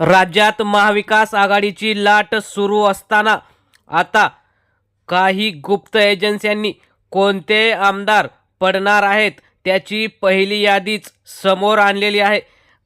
राज्यात महाविकास आघाडीची लाट सुरू असताना आता काही गुप्त एजन्स्यांनी कोणते आमदार पडणार आहेत त्याची पहिली यादीच समोर आणलेली आहे.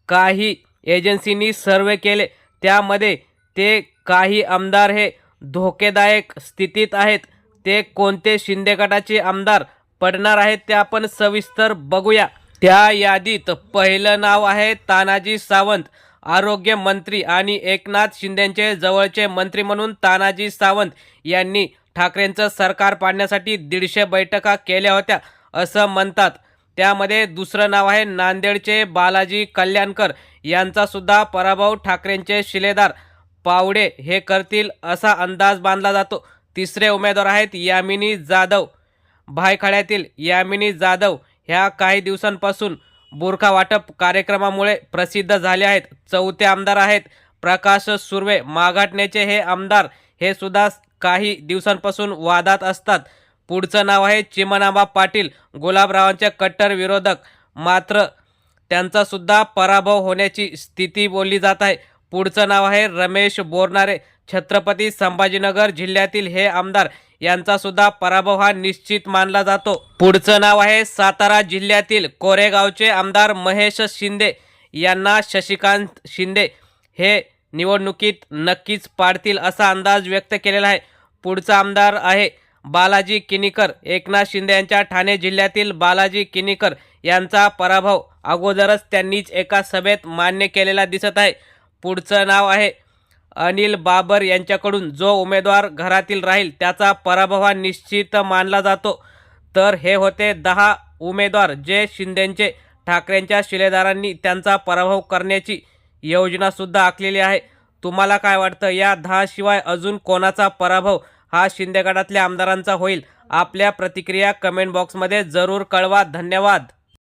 काही एजन्सींनी सर्वे केले त्यामध्ये ते काही आमदार हे धोकेदायक स्थितीत आहेत. ते कोणते शिंदे गटाचे आमदार पडणार आहेत ते आपण सविस्तर बघूया. त्या यादीत पहिलं नाव आहे तानाजी सावंत. आरोग्य मंत्री आणि एकनाथ शिंदेंचे जवळचे मंत्री म्हणून तानाजी सावंत यांनी ठाकरेंचं सरकार पाडण्यासाठी दीडशे बैठका केल्या होत्या असं म्हणतात. त्यामध्ये दुसरं नाव आहे नांदेडचे बालाजी कल्याणकर. यांचासुद्धा पराभव ठाकरेंचे शिलेदार पावडे हे करतील असा अंदाज बांधला जातो. तिसरे उमेदवार आहेत यामिनी जाधव. भायखळ्यातील यामिनी जाधव ह्या काही दिवसांपासून बुरखा वाटप कार्यक्रमामुळे प्रसिद्ध झाले आहेत. चौथे आमदार आहेत प्रकाश सुर्वे. माघाटण्याचे हे आमदार हे सुद्धा काही दिवसांपासून वादात असतात. पुढचं नाव आहे चिमनाबा पाटील. गुलाबरावांचे कट्टर विरोधक. मात्र त्यांचासुद्धा पराभव होण्याची स्थिती बोलली जात आहे. पुढचं नाव आहे रमेश बोरनारे. छत्रपती संभाजीनगर जिल्ह्यातील हे आमदार यांचा सुद्धा पराभव हा निश्चित मानला जातो. पुढचं नाव आहे सातारा जिल्ह्यातील कोरेगावचे आमदार महेश शिंदे यांना शशिकांत शिंदे हे निवडणुकीत नक्कीच पाडतील असा अंदाज व्यक्त केलेला आहे. पुढचा आमदार आहे बालाजी किनीकर. एकनाथ शिंदे यांच्या ठाणे जिल्ह्यातील बालाजी किनीकर यांचा पराभव अगोदरच त्यांनीच एका सभेत मान्य केलेला दिसत आहे. पुढचं नाव आहे अनिल बाबर यांच्याकडून जो उमेदवार घरातील राहील त्याचा पराभव हा निश्चित मानला जातो. तर हे होते दहा उमेदवार जे शिंदेंचे ठाकरेंच्या शिलेदारांनी त्यांचा पराभव करण्याची योजनासुद्धा आखलेली आहे. तुम्हाला काय वाटतं? या दहाशिवाय अजून कोणाचा पराभव हा शिंदे गटातल्या आमदारांचा होईल? आपल्या प्रतिक्रिया कमेंट बॉक्समध्ये जरूर कळवा. धन्यवाद.